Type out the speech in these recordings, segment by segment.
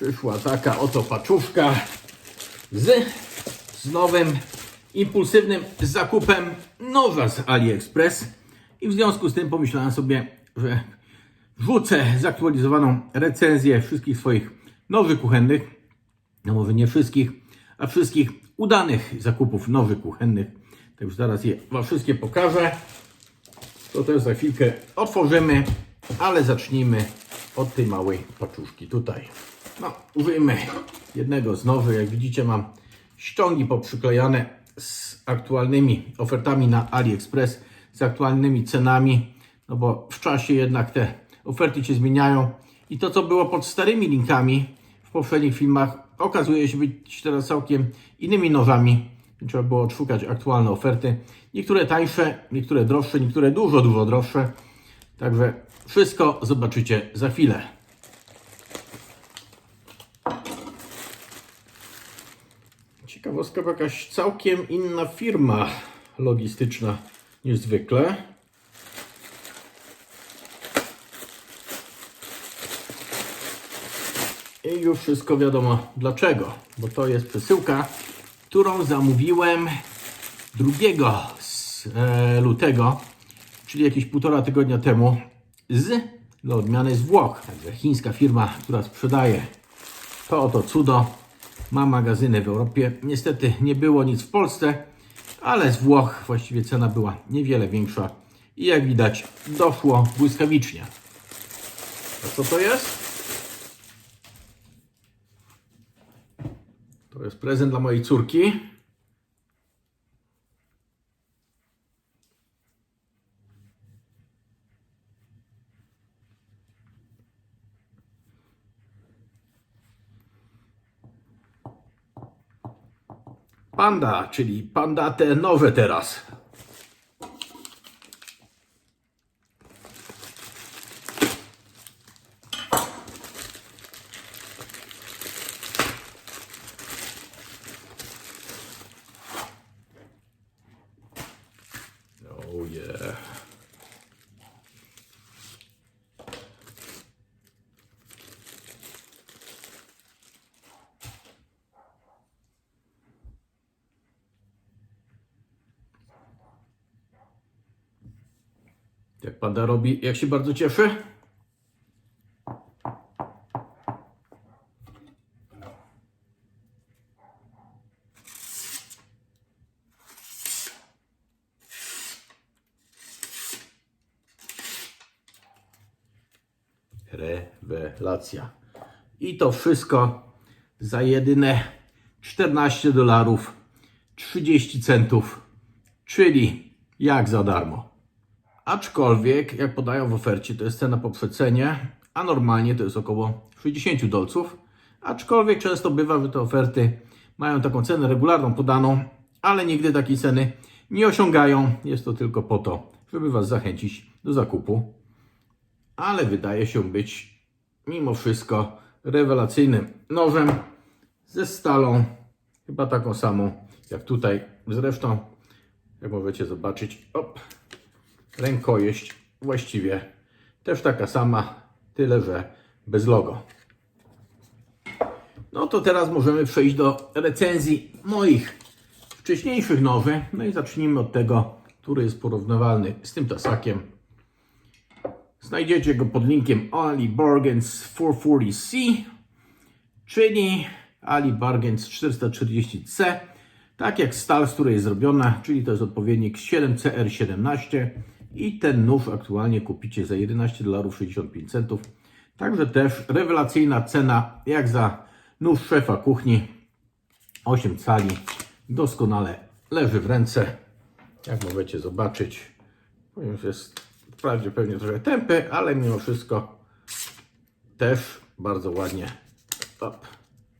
Przyszła taka oto paczuszka z, z nowym impulsywnym zakupem noża z AliExpress. I w związku z tym pomyślałem sobie, że wrzucę zaktualizowaną recenzję wszystkich swoich noży kuchennych. No może nie wszystkich, a wszystkich udanych zakupów noży kuchennych. To już zaraz je Wam wszystkie pokażę. To też za chwilkę otworzymy, ale zacznijmy od tej małej paczuszki tutaj. No, użyjmy jednego z nowych. Jak widzicie, mam ściągi poprzyklejane z aktualnymi ofertami na AliExpress, z aktualnymi cenami, no bo w czasie jednak te oferty się zmieniają i to, co było pod starymi linkami w poprzednich filmach, okazuje się być teraz całkiem innymi nożami. Trzeba było odszukać aktualne oferty. Niektóre tańsze, niektóre droższe, niektóre dużo, dużo droższe. Także wszystko zobaczycie za chwilę. Bo jakaś całkiem inna firma logistyczna niż zwykle. I już wszystko wiadomo dlaczego, bo to jest przesyłka, którą zamówiłem 2 z, e, lutego, czyli jakieś półtora tygodnia temu, z, dla odmiany z Włoch. Także chińska firma, która sprzedaje to oto cudo, ma magazyny w Europie. Niestety nie było nic w Polsce, ale z Włoch właściwie cena była niewiele większa i jak widać doszło błyskawicznie. A co to jest? To jest prezent dla mojej córki. Panda, czyli panda te nowe teraz. Jak panda robi, jak się bardzo cieszy? Rewelacja. I to wszystko za jedyne 14 dolarów 30 centów, czyli jak za darmo. Aczkolwiek, jak podają w ofercie, to jest cena po przecenie, a normalnie to jest około 60 dolców. Aczkolwiek często bywa, że te oferty mają taką cenę regularną podaną, ale nigdy takiej ceny nie osiągają. Jest to tylko po to, żeby Was zachęcić do zakupu. Ale wydaje się być mimo wszystko rewelacyjnym nożem ze stalą, chyba taką samą jak tutaj. Zresztą, jak możecie zobaczyć, op, rękojeść właściwie też taka sama, tyle że bez logo. No to teraz możemy przejść do recenzji moich wcześniejszych noży. No i zacznijmy od tego, który jest porównywalny z tym tasakiem. Znajdziecie go pod linkiem Ali Bargains 440C, czyli Ali Bargains 440C. Tak jak stal, z której jest zrobiona, czyli to jest odpowiednik 7CR17 i ten nóż aktualnie kupicie za 11 dolarów 65 centów. Także też rewelacyjna cena jak za nóż szefa kuchni 8 cali. Doskonale leży w ręce. Jak możecie zobaczyć, ponieważ jest wprawdzie pewnie trochę tępy, ale mimo wszystko też bardzo ładnie.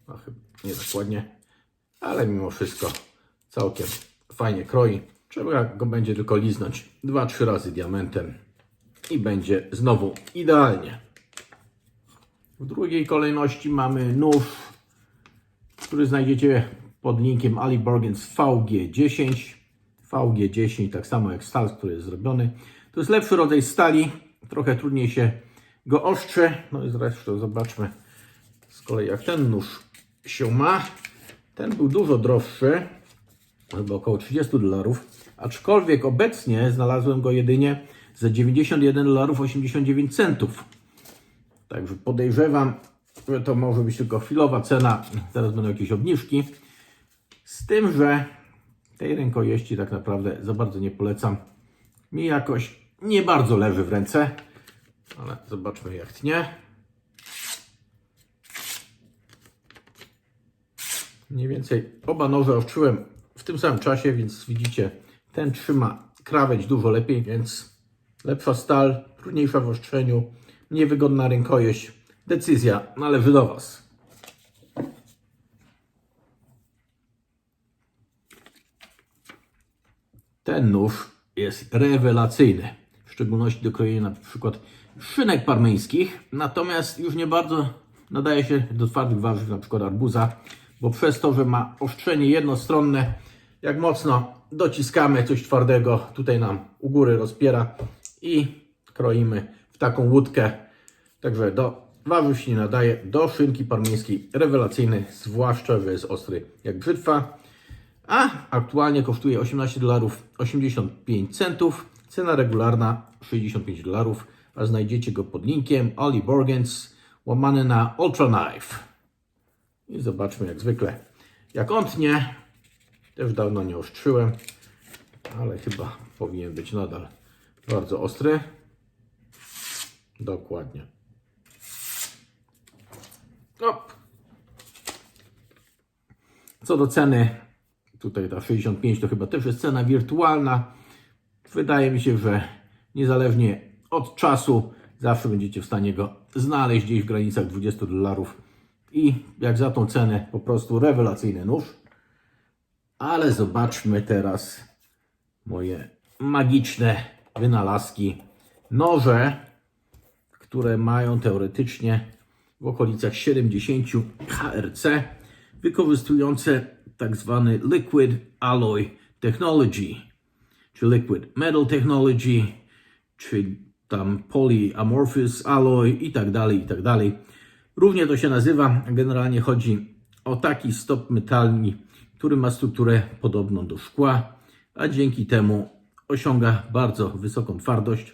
No, chyba nie tak ładnie, ale mimo wszystko całkiem fajnie kroi. Trzeba go będzie tylko liznąć 2-3 razy diamentem i będzie znowu idealnie. W drugiej kolejności mamy nóż, który znajdziecie pod linkiem Ali Bargains VG10. VG10, tak samo jak stal, z której jest zrobiony. To jest lepszy rodzaj stali, trochę trudniej się go ostrzy. No i zresztą zobaczmy, Z kolei jak ten nóż się ma, ten był dużo droższy, albo około 30 dolarów, aczkolwiek obecnie znalazłem go jedynie za 91 dolarów 89 centów. Także podejrzewam, że to może być tylko chwilowa cena, teraz będą jakieś obniżki. Z tym, że tej rękojeści tak naprawdę za bardzo nie polecam. Mi jakoś nie bardzo leży w ręce, ale zobaczmy jak tnie. Mniej więcej oba noże oszczyłem w tym samym czasie, więc widzicie, ten trzyma krawędź dużo lepiej, więc lepsza stal, trudniejsza w ostrzeniu, niewygodna rękojeść. Decyzja należy do Was. Ten nóż jest rewelacyjny, w szczególności do krojenia na przykład szynek parmeńskich, natomiast już nie bardzo nadaje się do twardych warzyw, na przykład arbuza, bo przez to, że ma ostrzenie jednostronne, jak mocno dociskamy coś twardego, tutaj nam u góry rozpiera i kroimy w taką łódkę. Także do warzyw się nie nadaje, do szynki parmeńskiej rewelacyjny, zwłaszcza, że jest ostry jak brzytwa a aktualnie kosztuje 18 dolarów 85 centów. Cena regularna 65 dolarów, a znajdziecie go pod linkiem Oli Borgens łamany na Ultra Knife. I zobaczmy jak zwykle. Jak on tnie, też dawno nie ostrzyłem, ale chyba powinien być nadal bardzo ostry. Dokładnie. Op. Co do ceny, Tutaj ta 65 to chyba też jest cena wirtualna. Wydaje mi się, że niezależnie od czasu zawsze będziecie w stanie go znaleźć gdzieś w granicach 20 dolarów. I jak za tą cenę po prostu rewelacyjny nóż. Ale zobaczmy teraz moje magiczne wynalazki. Noże, które mają teoretycznie w okolicach 70 HRC, wykorzystujące tak zwany Liquid Alloy Technology, czy Liquid Metal Technology, czy tam Polyamorphous Alloy i tak dalej, i tak dalej. Równie to się nazywa. Generalnie chodzi o taki stop metalni, który ma strukturę podobną do szkła, a dzięki temu osiąga bardzo wysoką twardość.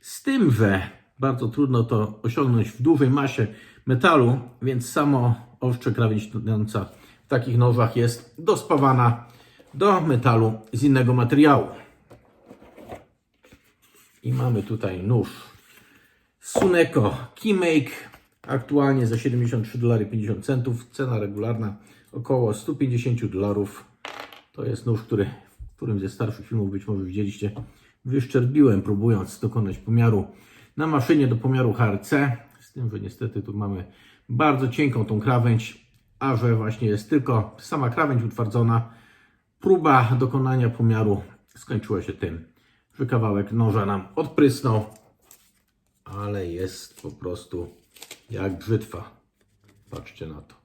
Z tym, że bardzo trudno to osiągnąć w dużej masie metalu, więc samo ostrze krawędźniąca w takich nożach jest dospawana do metalu z innego materiału. I mamy tutaj nóż Suneko Keymake, aktualnie za 73 dolary 50 centów, cena regularna około 150 dolarów. To jest nóż, który w którymś ze starszych filmów być może widzieliście, wyszczerbiłem próbując dokonać pomiaru na maszynie do pomiaru HRC, z tym, że niestety tu mamy bardzo cienką tą krawędź, a że właśnie jest tylko sama krawędź utwardzona, próba dokonania pomiaru skończyła się tym, że kawałek noża nam odprysnął, ale jest po prostu jak brzytwa. Patrzcie na to.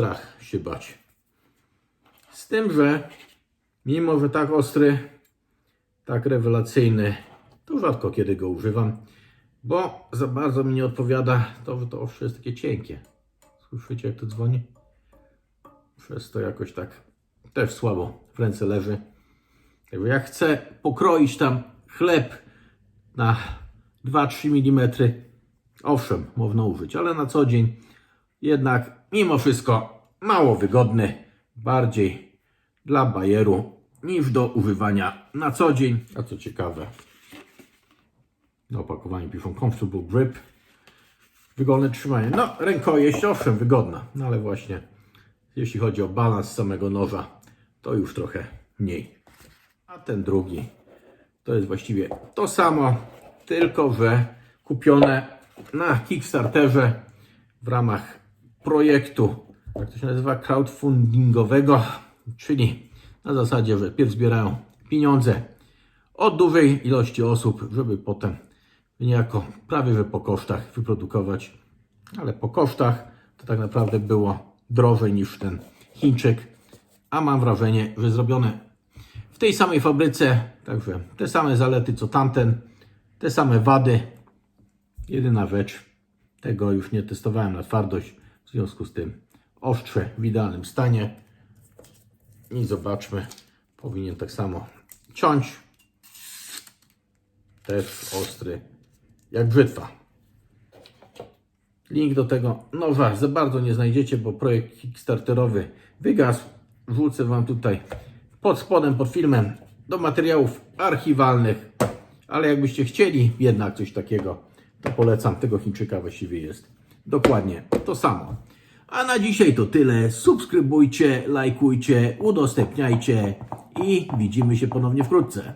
Strach się bać. Z tym, że mimo, że tak ostry, tak rewelacyjny, to rzadko kiedy go używam, bo za bardzo mi nie odpowiada to, że to owsze jest takie cienkie. Słyszycie jak to dzwoni? Przez to jakoś tak też słabo w ręce leży. Jakby jak chcę pokroić tam chleb na 2-3 mm, owszem, można użyć, ale na co dzień jednak mimo wszystko mało wygodny, bardziej dla bajeru niż do używania na co dzień. A co ciekawe, na opakowaniu piszą comfortable grip. Wygodne trzymanie. No, rękojeść owszem, wygodna, no ale właśnie jeśli chodzi o balans samego noża, to już trochę mniej. A ten drugi to jest właściwie to samo, tylko że kupione na Kickstarterze w ramach projektu, jak to się nazywa, crowdfundingowego, czyli na zasadzie, że pierw zbierają pieniądze od dużej ilości osób, żeby potem niejako prawie że po kosztach wyprodukować, ale po kosztach to tak naprawdę było drożej niż ten Chińczyk, a mam wrażenie, że zrobione w tej samej fabryce, także te same zalety co tamten, te same wady. Jedyna rzecz, tego już nie testowałem na twardość, w związku z tym ostrze w idealnym stanie. I zobaczmy, powinien tak samo ciąć. Też ostry, jak brzytwa. Link do tego nowa za bardzo nie znajdziecie, bo projekt Kickstarterowy wygasł. Wrzucę Wam tutaj pod spodem, pod filmem do materiałów archiwalnych. Ale jakbyście chcieli jednak coś takiego, to polecam. Tego Chińczyka właściwie jest dokładnie to samo. A na dzisiaj to tyle. Subskrybujcie, lajkujcie, udostępniajcie i widzimy się ponownie wkrótce.